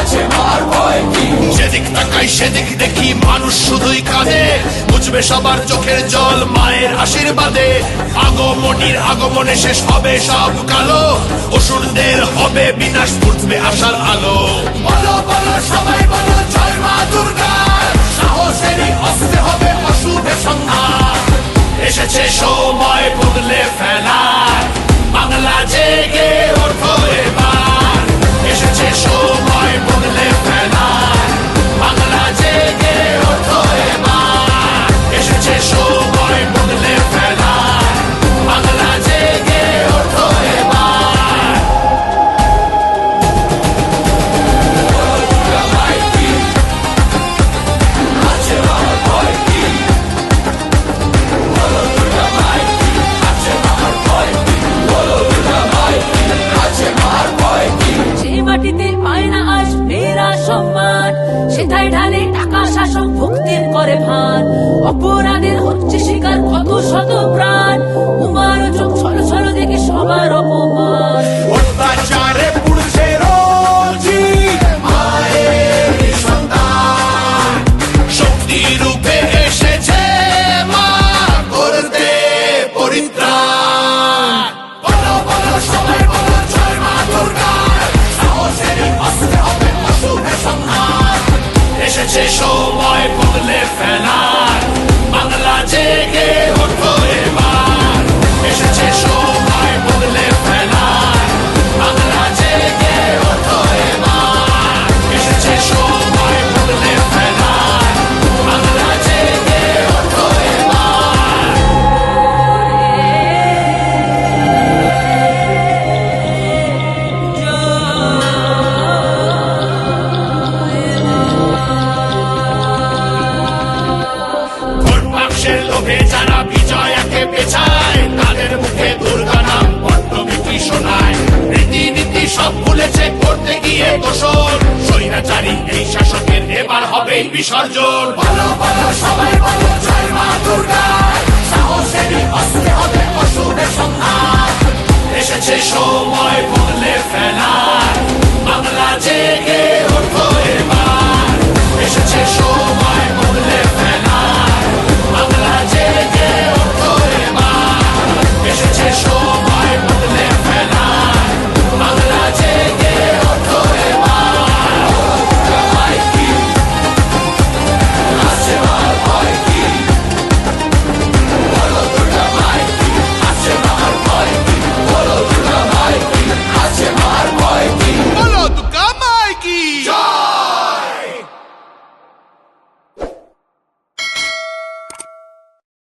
আছে মার ভয় কি? যেদিক তাকাই সেদিক দেখি মানুষ শুধুই কাঁদে। বুঝবে সবার চোখের জল মায়ের আশীর্বাদে। আগমনির আগমনে শেষ হবে সব কালো। অসুরদের হবে বিনাশ ফুটবে আশার আলো। বলো বলো সবাই বলো জয় মা দুর্গা। ঢালে টাকা শাসক ভক্তির করে ভান অপরাধের হচ্ছে শিকার কত শত প্রাণ। লোভে যারা পেছায়। তাদের মুখে দুর্গা নাম শোনায়। রীতিনীতি সব ভুলেছে করতে গিয়ে দোষর। স্বৈরাচারী এই শাসকের এবার হবেই বিসর্জন। বলো বলো সবাই বলো জয় মা দুর্গা। সাহসেরই অস্ত্র হবে অশুভে সংহার এসেছে সময় বলে ওঠো